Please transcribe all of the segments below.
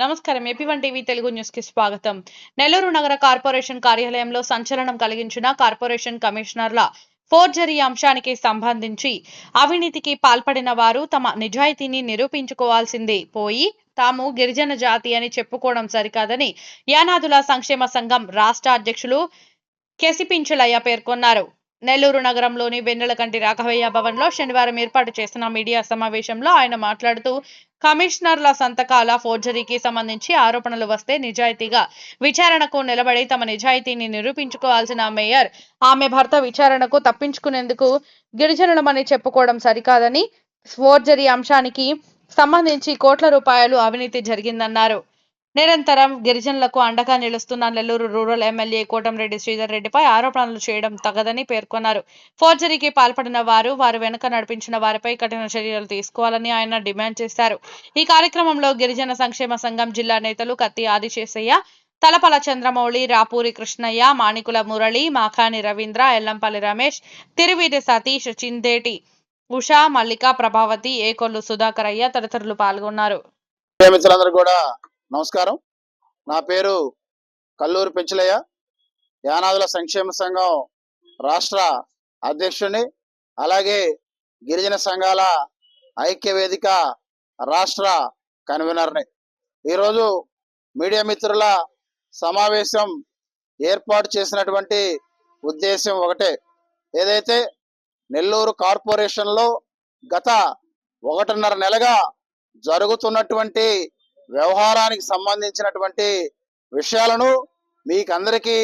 నమస్కారం. AP one TV Telugu న్యూస్కి స్వాగతం. నెల్లూరు నగర కార్పొరేషన్ కార్యాలయంలో సంచలనం కలిగించిన కార్పొరేషన్ కమిషనర్ల ఫోర్జరీ అంశానికి సంబంధించి అవినీతికి పాల్పడిన వారు తమ నిజాయితీని నిరూపించుకోవాల్సిందే. పోయి తాము గిరిజన జాతి అని చెప్పుకోవడం సరికాదని యానాదుల సంక్షేమ సంఘం రాష్ట్ర అధ్యక్షులు కెసిపించులయ్య పేర్కొన్నారు. నెల్లూరు నగరంలోని వెన్నెలకంటి రాఘవయ్య భవన్లో శనివారం ఏర్పాటు చేసిన మీడియా సమావేశంలో ఆయన మాట్లాడుతూ కమిషనర్ల సంతకాల ఫోర్జరీకి సంబంధించి ఆరోపణలు వస్తే నిజాయితీగా విచారణకు నిలబడి తమ నిజాయితీని నిరూపించుకోవాల్సిన మేయర్ ఆమె భర్త విచారణకు తప్పించుకునేందుకు గిరిజనులమని చెప్పుకోవడం సరికాదని ఫోర్జరీ అంశానికి సంబంధించి కోట్ల రూపాయలు అవినీతి జరిగిందన్నారు. నిరంతరం గిరిజనులకు అండగా నిలుస్తున్న నెల్లూరు రూరల్ ఎమ్మెల్యే కోటంరెడ్డి శ్రీధర్ రెడ్డిపై ఆరోపణలు చేయడం తగదని పేర్కొన్నారు. ఫోర్జరీకి పాల్పడిన వారు వారు వెనుక నడిపించిన వారిపై కఠిన చర్యలు తీసుకోవాలని ఆయన డిమాండ్ చేశారు. ఈ కార్యక్రమంలో గిరిజన సంక్షేమ సంఘం జిల్లా నేతలు కత్తి ఆదిశేషయ్య తలపల చంద్రమౌళి రాపూరి కృష్ణయ్య మాణికుల మురళి మాఖాని రవీంద్ర ఎల్లంపల్లి రమేష్ తిరువీధి సతీష్ చిందేటి ఉషా మల్లిక ప్రభావతి ఏకొల్లు సుధాకరయ్య తదితరులు పాల్గొన్నారు. కూడా నమస్కారం. నా పేరు కల్లూరు పెంచలయ్య. యానాదుల సంక్షేమ సంఘం రాష్ట్ర అధ్యక్షుడిని అలాగే గిరిజన సంఘాల ఐక్య వేదిక రాష్ట్ర కన్వీనర్ని. ఈరోజు మీడియా మిత్రుల సమావేశం ఏర్పాటు చేసినటువంటి ఉద్దేశం ఒకటే. ఏదైతే నెల్లూరు కార్పొరేషన్లో గత ఒకటిన్నర నెలగా జరుగుతున్నటువంటి వ్యవహారానికి సంబంధించినటువంటి విషయాలను మీకు అందరికీ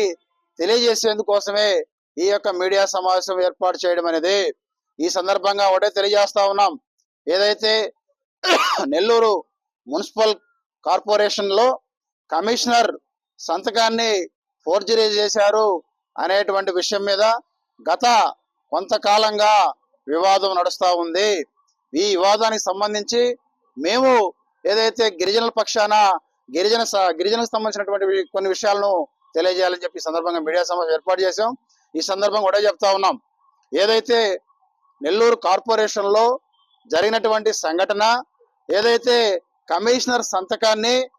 తెలియజేసేందుకోసమే ఈ యొక్క మీడియా సమావేశం ఏర్పాటు చేయడం అనేది ఈ సందర్భంగా ఒకటే తెలియజేస్తా ఉన్నాం. ఏదైతే నెల్లూరు మున్సిపల్ కార్పొరేషన్లో కమిషనర్ సంతకాన్ని ఫోర్జరీ చేశారు అనేటువంటి విషయం మీద గత కొంతకాలంగా వివాదం నడుస్తూ ఉంది. ఈ వివాదానికి సంబంధించి మేము ఏదైతే గిరిజనుల పక్షాన గిరిజన స- గిరిజనకు సంబంధించినటువంటి కొన్ని విషయాలను తెలియజేయాలని చెప్పి సందర్భంగా మీడియా సమావేశం ఏర్పాటు చేశాం. ఈ సందర్భంగా కూడా చెప్తా ఉన్నాం. ఏదైతే నెల్లూరు కార్పొరేషన్లో జరిగినటువంటి సంఘటన ఏదైతే కమిషనర్ సంతకాన్ని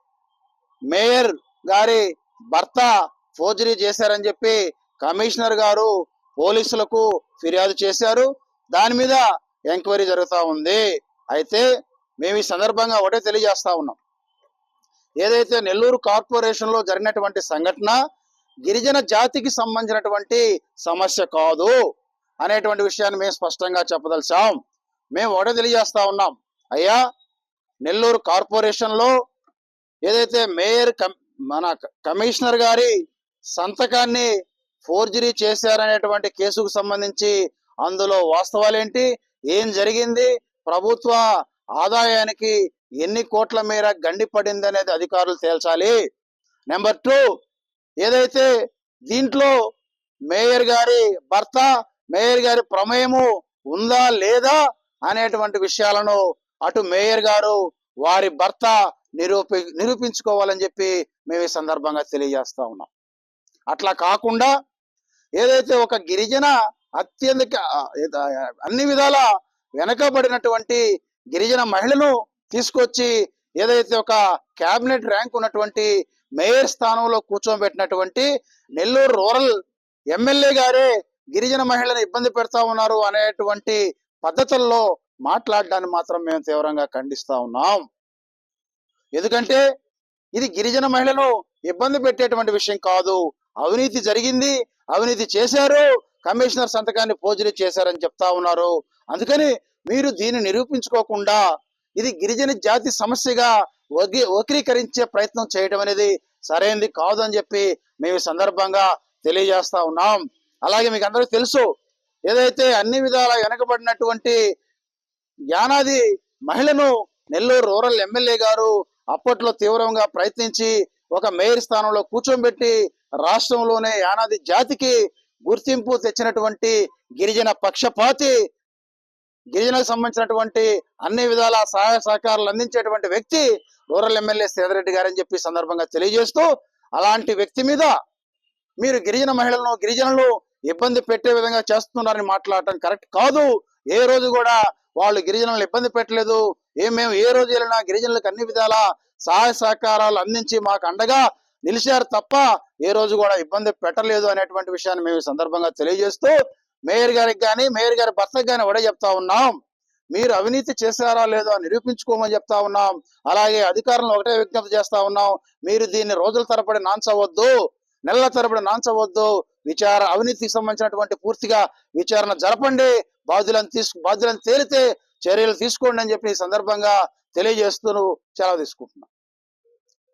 మేయర్ గారి భర్త ఫోర్జరీ చేశారని చెప్పి కమిషనర్ గారు పోలీసులకు ఫిర్యాదు చేశారు. దాని మీద ఎంక్వైరీ జరుగుతూ ఉంది. అయితే మేము ఈ సందర్భంగా ఒకటే తెలియజేస్తా ఉన్నాం. ఏదైతే నెల్లూరు కార్పొరేషన్లో జరిగినటువంటి సంఘటన గిరిజన జాతికి సంబంధించినటువంటి సమస్య కాదు అనేటువంటి విషయాన్ని మేము స్పష్టంగా చెప్పదలిచాం. మేము ఒకటే తెలియజేస్తా ఉన్నాం. అయ్యా నెల్లూరు కార్పొరేషన్లో ఏదైతే మేయర్ మన కమిషనర్ గారి సంతకాన్ని ఫోర్జరీ చేశారనేటువంటి కేసుకు సంబంధించి అందులో వాస్తవాలేంటి? ఏం జరిగింది? ప్రభుత్వ ఆదాయానికి ఎన్ని కోట్ల మేర గండి పడింది అనేది అధికారులు తేల్చాలి. నెంబర్ టూ ఏదైతే దీంట్లో మేయర్ గారి భర్త మేయర్ గారి ప్రమేయము ఉందా లేదా అనేటువంటి విషయాలను అటు మేయర్ గారు వారి భర్త నిరూపి నిరూపించుకోవాలని చెప్పి మేము ఈ సందర్భంగా తెలియజేస్తా ఉన్నాం. అట్లా కాకుండా ఏదైతే ఒక గిరిజన అత్యంత అన్ని విధాల వెనకబడినటువంటి గిరిజన మహిళను తీసుకొచ్చి ఏదైతే ఒక క్యాబినెట్ ర్యాంక్ ఉన్నటువంటి మేయర్ స్థానంలో కూర్చోబెట్టినటువంటి నెల్లూరు రూరల్ ఎమ్మెల్యే గారే గిరిజన మహిళను ఇబ్బంది పెడతా ఉన్నారు అనేటువంటి పద్ధతుల్లో మాట్లాడడాన్ని మాత్రం మేము తీవ్రంగా ఖండిస్తా ఉన్నాం. ఎందుకంటే ఇది గిరిజన మహిళను ఇబ్బంది పెట్టేటువంటి విషయం కాదు. అవినీతి జరిగింది అవినీతి చేశారు కమిషనర్ సంతకాన్ని ఫోర్జరీ చేశారని చెప్తా ఉన్నారు. అందుకని మీరు దీన్ని నిరూపించుకోకుండా ఇది గిరిజన జాతి సమస్యగా వగి వక్రీకరించే ప్రయత్నం చేయడం అనేది సరైనది కాదు అని చెప్పి మేము సందర్భంగా తెలియజేస్తా ఉన్నాం. అలాగే మీకు అందరూ తెలుసు ఏదైతే అన్ని విధాల వెనకబడినటువంటి యానాది మహిళను నెల్లూరు రూరల్ ఎమ్మెల్యే గారు అప్పట్లో తీవ్రంగా ప్రయత్నించి ఒక మేయర్ స్థానంలో కూర్చోబెట్టి రాష్ట్రంలోనే యానాది జాతికి గుర్తింపు తెచ్చినటువంటి గిరిజన పక్షపాతి గిరిజనకు సంబంధించినటువంటి అన్ని విధాల సహాయ సహకారాలు అందించేటువంటి వ్యక్తి రూరల్ ఎమ్మెల్యే సేదరెడ్డి గారని చెప్పి సందర్భంగా తెలియజేస్తూ అలాంటి వ్యక్తి మీద మీరు గిరిజన మహిళలను గిరిజనులు ఇబ్బంది పెట్టే విధంగా చేస్తున్నారని మాట్లాడటం కరెక్ట్ కాదు. ఏ రోజు కూడా వాళ్ళు గిరిజనులను ఇబ్బంది పెట్టలేదు. ఏ మేము ఏ రోజు వెళ్ళినా గిరిజనులకు అన్ని విధాల సహాయ సహకారాలు అందించి మాకు అండగా నిలిచారు తప్ప ఏ రోజు కూడా ఇబ్బంది పెట్టలేదు అనేటువంటి విషయాన్ని మేము ఈ సందర్భంగా తెలియజేస్తూ మేయర్ గారికి కానీ మేయర్ గారి భర్తకు కానీ ఒకటే చెప్తా ఉన్నాం. మీరు అవినీతి చేశారా లేదో అని నిరూపించుకోమని చెప్తా ఉన్నాం. అలాగే అధికారులను ఒకటే విజ్ఞప్తి చేస్తా ఉన్నాం. మీరు దీన్ని రోజుల తరబడి నాంచవద్దు నెలల తరబడి నాంచవద్దు. విచార అవినీతికి సంబంధించినటువంటి పూర్తిగా విచారణ జరపండి. బాధ్యులను తీసుకు బాధ్యులను తేలితే చర్యలు తీసుకోండి అని చెప్పి ఈ సందర్భంగా తెలియజేస్తూ సెలవు తీసుకుంటున్నాను